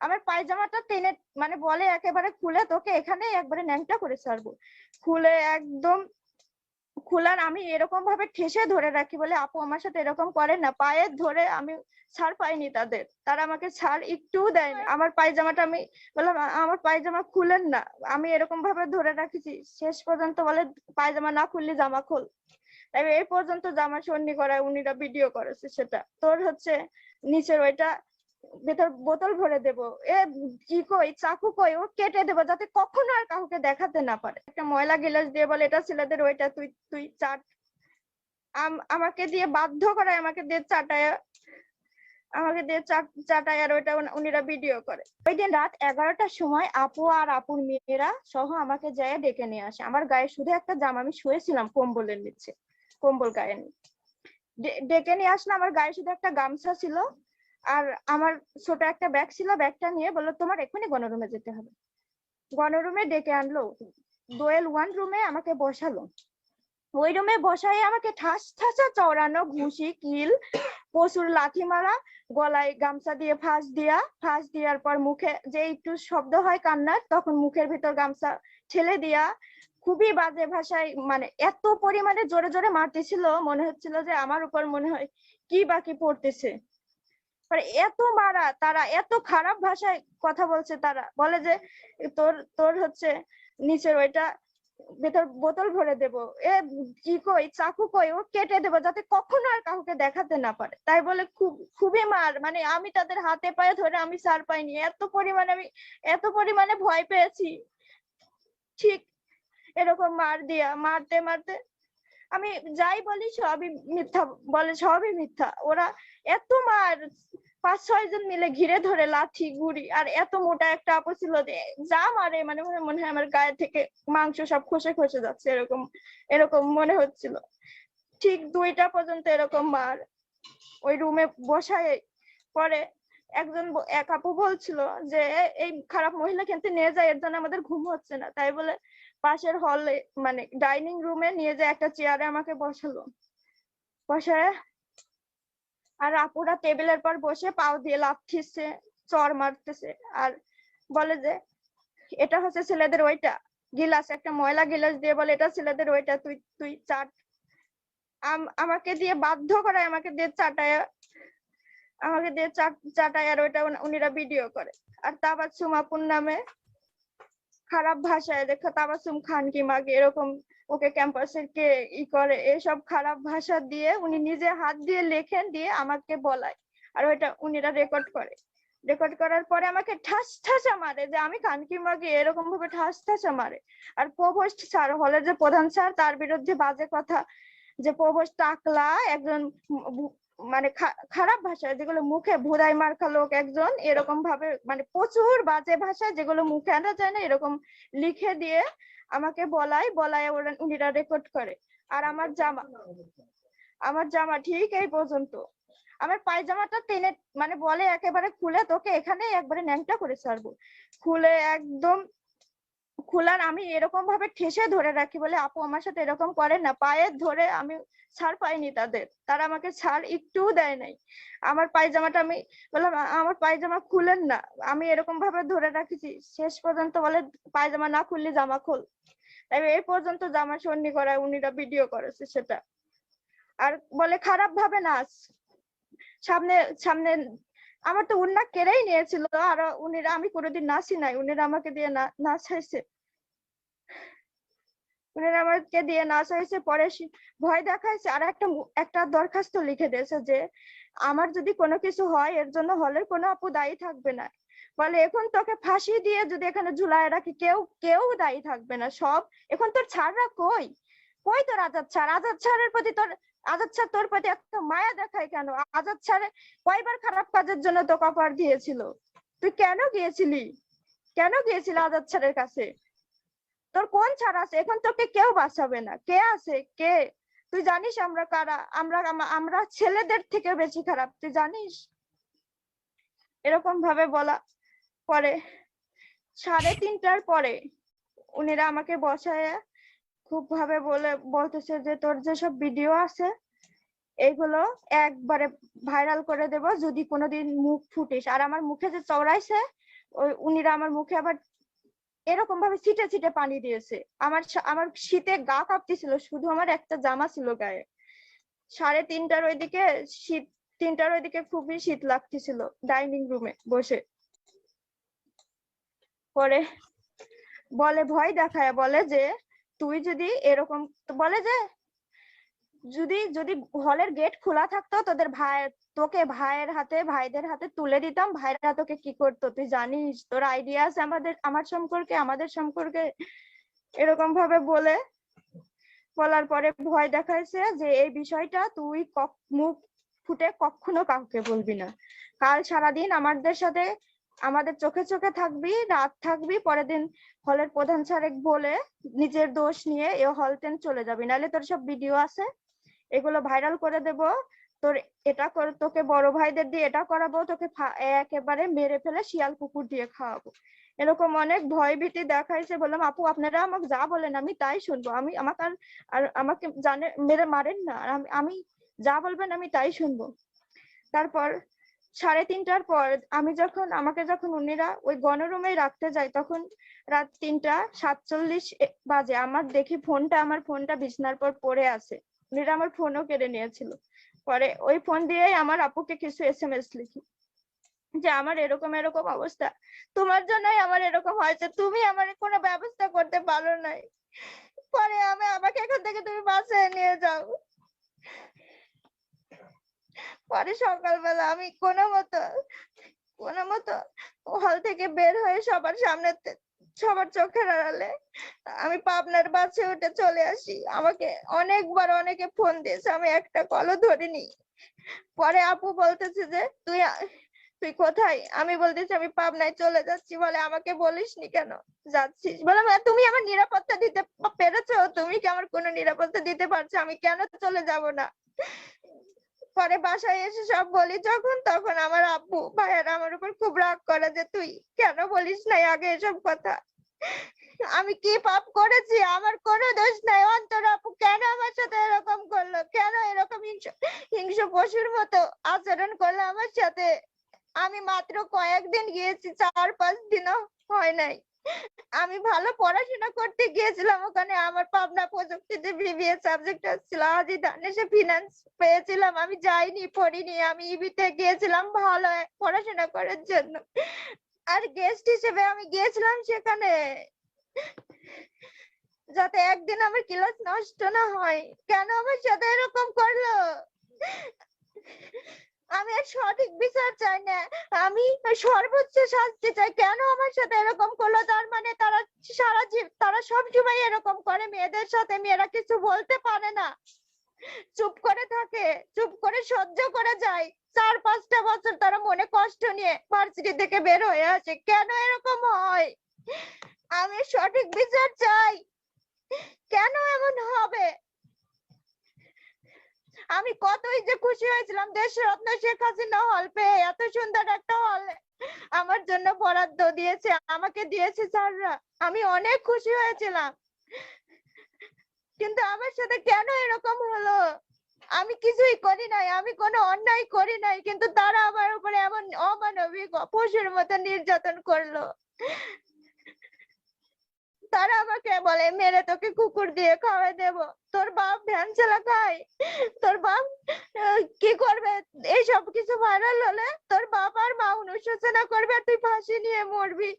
আমার পায়জামাটা টেনে মানে বলে একেবারে খুলে তোকে এখানে একবারে ন্যাংটা করে ছাড়বো। খুলে একদম, খুলার আমি এরকম ভাবে ঠেসে ধরে রাখি বলে, আপু, আমার সাথে এরকম করে না। পায়ে ধরে আমি ছাড় পাইনি তাদের। তারা আমাকে ছাড় একটুও দেয় না। আমার পায়জামাটা আমি বললাম আমার পায়জামা খুলেন না। আমি এরকম ভাবে ধরে রাখেছি। শেষ পর্যন্ত বলে, পায়জামা না খুললে জামা খোল। তাই এই পর্যন্ত জামা সন্নি করায়, উনিরা ভিডিও করেছে সেটা। তোর হচ্ছে নিচের ওইটা ভেতর বোতল ভরে দেবো। এ ই কই, চাকু কই ও কেটে দেবো যাতে কখনো আর কাউকে দেখাতে না পারে। একটা ময়লা গিলাস দিয়ে বলে, এটা ছেলেদের, ওইটা তুই তুই চাট। আম- আমাকে দিয়ে বাধ্য করায় আমাকে দিয়ে চাটায়, আমাকে দিয়ে চাট- চাটায় আর ওইটা উনিরা ভিডিও করে। ওই দিন রাত এগারোটার সময় আপু আর আপুর মেয়েরা সহ আমাকে যায় ডেকে নিয়ে আসে। আমার গায়ে শুধু একটা জামা, আমি শুয়েছিলাম কম্বলের নিচে, কম্বল গায়ে ডেকে নিয়ে আসলে আমার গায়ে শুধু একটা গামছা ছিল। আর আমার ছোট একটা ব্যাগ ছিল ব্যাগটা নিয়ে বলল, তোমার এক্ষুনি গণরুমে যেতে হবে। গণরুমে ডেকে আনলো। দোয়েল ওয়ান রুমে আমাকে বসালো। ওই রুমে বসাই আমাকে ঠাস ঠাসা চড়ানো ঘুষি, কিল পশুর লাথি মারা, গলায় গামছা দিয়ে ফাঁস দিয়া, ফাঁস দেওয়ার পর মুখে যে একটু শব্দ হয় কান্নার, তখন মুখের ভিতর গামছা ঠেলে দিয়া খুবই বাজে ভাষায় মানে এত পরিমাণে জোরে জোরে মারতেছিল, মনে হচ্ছিল যে আমার উপর মনে হয় কি বাকি পড়তেছে। মানে এত মারা, তারা এত খারাপ ভাষায় কথা বলছে তারা। বলে যে, তোর তোর হচ্ছে নিচের ওইটা, ভেতর বোতল ভরে দেব। এ ই কই, চাকু কই, ও কেটে দেবো যাতে কখনো আর কাউকে দেখাতে না পারে। তাই বলে খুব, খুবই মার। মানে আমি তাদের হাতে পায়ে ধরে আমি সার পাইনি। এত পরিমাণে আমি, এত পরিমাণে ভয় পেয়েছি। ঠিক এরকম মার দিয়া, মারতে মারতে আমি যাই বলি সবই মিথ্যা বলে, সবই মিথ্যা। ওরা এত মার, পাঁচ, ছয় জন মিলে ঘিরে ধরে লাঠি, গুড়ি, আর এত মোটা একটা আপু ছিল যে মারে মানে মনে মনে হয় আমার গায়ে থেকে মাংস সব খসে খসে যাচ্ছে, এরকম এরকম মনে হচ্ছিল। ঠিক দুইটা পর্যন্ত এরকম মার। ওই রুমে বসায় পরে একজন এক আপু বলছিল যে এই খারাপ মহিলা কিন্তু নিয়ে যায়, এর জন্য আমাদের ঘুম হচ্ছে না। তাই বলে পাশের হলে মানে ডাইনিং রুমে নিয়ে যায় একটা চেয়ারে আমাকে বসালো। বসায় আর আপুরা টেবিলের পর বসে পাও দিয়ে লাফিচ্ছে চর মারতেছে। আর বলে যে, এটা হচ্ছে ছেলেদের ওইটা। গিলাস, একটা ময়লা গিলাস দিয়ে বলে, এটা ছেলেদের ওইটা, তুই তুই চাট। আম- আমাকে দিয়ে বাধ্য করায়, আমাকে দিয়ে চাটায়, আমাকে দিয়ে চাট- চাটায় আর ওইটা উনিরা ভিডিও করে। আর তাবাসুম আপুর নামে খারাপ ভাষায়, দেখো তাবাসুম খান কি মাগে? এরকম ওকে ক্যাম্পাসের কে ই করে, এসব খারাপ ভাষা দিয়ে উনি নিজে হাত দিয়ে লেখেন, দিয়ে আমাকে বলায়। আর ওইটা উনিরা রেকর্ড করে। রেকর্ড করার পরে আমাকে ঠাস ঠাসা মারে যে আমি কানকি মাগে, এরকম ভাবে ঠাস ঠাসা মারে। আর প্রভোস্ট স্যার হলের যে প্রধান স্যার তার বিরুদ্ধে বাজে কথা যে প্রভোস্ট টাকলা, একজন মানে খারাপ ভাষা, যেগুলো মুখে ভুদাই মার্কা লোক একজন, এরকম ভাবে মানে প্রচুর বাজে ভাষা যেগুলো মুখে আনা যায় না, এরকম লিখে দিয়ে আমাকে বলায় বলায় ওরা উনিরা রেকর্ড করে। আর আমার জামা আমার জামা ঠিক এই পর্যন্ত। আমার পায়জামাটা টেনে মানে বলে একেবারে খুলে তোকে এখানে একবারে ন্যাংটা করে ছাড়বো। খুলে একদম খুলার আমি এরকম ভাবে ঠেসে ধরে রাখি বলে, আপু, আমার সাথে এরকম করে না। পায়ে ধরে আমি ছাড় পাইনি তাদের। তারা আমাকে ছাড় একটুও দেয় নাই। আমার পায়জামাটা আমি বললাম, "আ- আমার পায়জামা খুলেন না। আমি এরকম ভাবে ধরে রাখেছি। শেষ পর্যন্ত বলে, পায়জামা না খুললে, জামা খোল। তাই এই পর্যন্ত জামা সন্নি করায়, উনিরা ভিডিও করেছে সেটা। আর বলে, খারাপ ভাবে নাচ। সামনে সামনে আমার তো উন্না কেড়েই নিয়েছিল, আর উনিরা আমি কোনোদিন নাচি নাই, উনিরা আমাকে দিয়ে না- নাচাইছে। উনিরা আমাকে দিয়ে নাচাইছে, পরে ভয় দেখাইছে, আর একটা একটা দরখাস্ত লিখে দিয়েছে যে, আমার যদি কোনো কিছু হয়, এর জন্য হলের কোনো আপু দায়ী থাকবে না। বলে, এখন তোকে ফাঁসি দিয়ে যদি এখানে ঝুলায় রাখি, কেউ কেউ দায়ী থাকবে না, সব, এখন তোর ছাড়রা কই? কই তোর আজাদ ছাড়? আজাদ ছাড়ের প্রতি তোর আজাদ ছাড় তোর প্রতি এত মায়া দেখায় কেন? আজাদ ছাড়ে কয়বার খারাপ কাজের জন্য তোকে অফার দিয়েছিল? তুই কেন গিয়েছিলি? কেন গিয়েছিলি আজাদ ছাড়ের কাছে? তোর কোন ছাড় আছে? এখন তোকে কেউ বাঁচাবে না। কে আছে? কে? তুই জানিস আমরা কারা? আমরা আমরা ছেলেদের থেকে বেশি খারাপ, তুই জানিস? এরকম ভাবে বলা পরে সাড়ে তিনটার পরে উনিরা আমাকে বসায় খুব ভাবে বলে, বলতেছে যে তোর যেসব ভিডিও আছে এইগুলো একবারে ভাইরাল করে দেব যদি কোনোদিন মুখ ফুটিস। আর আমার মুখে যে চড়াইছে, ওই উনিরা আমার মুখে আবার এরকম ভাবে ছিটে ছিটে পানি দিয়েছে। আমার আমার শীতে গা কাঁপতেছিল, শুধু আমার একটা জামা ছিল গায়ে। সাড়ে তিনটার ওইদিকে শীত, তিনটার ওইদিকে খুবই শীত লাগতেছিল ডাইনিং রুমে বসে। পরে বলে, ভয় দেখায়, বলে যে তুই যদি এরকম বলে যে, যদি যদি হলের গেট খোলা থাকতো, তোদের ভাই, তোকে ভাইয়ের হাতে, ভাইদের হাতে তুলে দিতাম, ভাইরা তোকে কি করতো? তুই জানিস, তোর আইডিয়া আছে আমাদের, আমার সম্পর্কে, আমাদের সম্পর্কে এরকম ভাবে বলে। বলার পরে ভয় দেখাইছে যে, এই বিষয়টা তুই মুখ ফুটে কখনো কাউকে বলবি না। কাল সারাদিন আমাদের সাথে আমাদের চোখে চোখে থাকবি, রাত থাকবি, পরের দিন হলের প্রধান স্যারে বলে নিজের দোষ নিয়ে এ হল টেন চলে যাবি। নাহলে তোর সব ভিডিও আছে, এগুলো ভাইরাল করে দেব। তোর এটা করে, তোকে বড় ভাইদের দিয়ে এটা করাবো, তোকে একেবারে মেরে ফেলে শিয়াল কুকুর দিয়ে খাওয়াবো। এরকম অনেক ভয় ভীতি দেখাইছে, বললাম, আপু, আপনারা আমাকে যা বলেন, আমি তাই শুনব। আমি, আমাকে আর আমাকে জানে, মেরে মারেন না। আমি যা বলবেন, আমি তাই শুনব। তারপর সাড়ে তিনটার পর আমি যখন, আমাকে যখন উনিরা ওই গণরুমে রাখতে যায়, তখন রাত তিনটা সাতচল্লিশ বাজে। আমার দেখি ফোনটা, আমার ফোনটা বিছনার পর পড়ে আছে। উনিরা আমার ফোনও কেড়ে নিয়েছিল। পরে ওই ফোন দিয়েই আমার আপুকে কিছু এসএমএস লিখি। যে আমার এরকম এরকম অবস্থা। তোমার জন্যই আমার এরকম হয়েছে। তুমি আমার কোনো ব্যবস্থা করতে পারো নাই। পরে আমি, আমাকে এখান থেকে তুমি বাসায় নিয়ে যাও। পরে সকালবেলা আমি কোনো মতো কোনো মতো হল থেকে বের হয়ে সবার সামনে সবার চোখের আড়ালে আমি পাবনার বাসে উঠে চলে আসি। আমাকে অনেকবার অনেকে ফোন দিয়েছে, আমি একটা কলও ধরিনি। পরে আপু বলতেছে যে, তুই তুই কোথায়? আমি বলতেছি, আমি পাবনায় চলে যাচ্ছি। বলে, আমাকে বলিসনি কেন? যাচ্ছিস? বলে তুমি আমার নিরাপত্তা দিতে পেরেছ? তুমি কি আমার কোনো নিরাপত্তা দিতে পারছ? আমি কেন চলে যাব না? পরে বাসায় এসে সব বলি, যখন তখন আমার আব্বু, ভাইয়ারা আমার উপর খুব রাগ করে যে, তুই কেন বলিস নাই আগে এসব কথা? আমি কি পাপ করেছি? আমার কোনো দোষ নাই। অন্তর আপু কেন আমার সাথে এরকম করল? কেন এরকম হিংস্র পশুর মতো আচরণ করল আমার সাথে? আমি মাত্র কয়েকদিন গিয়েছি চার পাঁচ দিনও হয় নাই। আমি ভালো পড়াশোনা করতে গিয়েছিলাম, ওখানে আমার পাবনা প্রযুক্তিতে বিবিএ সাবজেক্ট ছিল আজি দানেশে ফিনান্স পেয়েছিলাম, আমি যাইনি, পড়িনি, আমি ইবিতে গিয়েছিলাম ভালো পড়াশোনা করার জন্য। আর গেস্ট হিসেবে আমি গিয়েছিলাম সেখানে, যাতে একদিন আমার ক্লাস নষ্ট না হয়। কেন আমার সাথে এরকম করল? সঠিক বিচার চাই না। আমি সর্বোচ্চ শাস্তি চাই। কেন আমার সাথে এরকম করল? তার মানে তারা সারা তারা সব সময় এরকম করে। মেয়েদের সাথে মেয়েরা কিছু বলতে পারে না। চুপ করে থাকে, চুপ করে সহ্য করে যায়। চার, পাঁচটা বছর তারা মনে কষ্ট নিয়ে ভার্সিটি থেকে বের হয়ে আসে। কেন এরকম হয়? আমি সঠিক বিচার চাই। কেন এমন হবে? আমি কতই যে খুশি হয়েছিলাম দেশরত্ন শেখ হাসিনা হল পেয়ে এত সুন্দর একটা হল আমার জন্য বরাদ্দ দিয়েছে, আমাকে দিয়েছে স্যাররা। আমি অনেক খুশি হয়েছিলাম। কিন্তু আমার সাথে কেন এরকম হলো? আমি কিছুই করি নাই, আমি কোনো অন্যায় করি নাই, কিন্তু তারা আমার উপরে এমন অমানবিক পশুর মতো নির্যাতন করল। তারা আমাকে বলে, মেরে তোকে কুকুর দিয়ে খাওয়াই দেব। তোর বাপ ভ্যান চালা খায় তোর বাপ কি করবে? এই সব কিছু ভাইরাল হলে তোর বাপ আর মা অনুশোচনা করবে তুই ফাঁসি নিয়ে মরবি।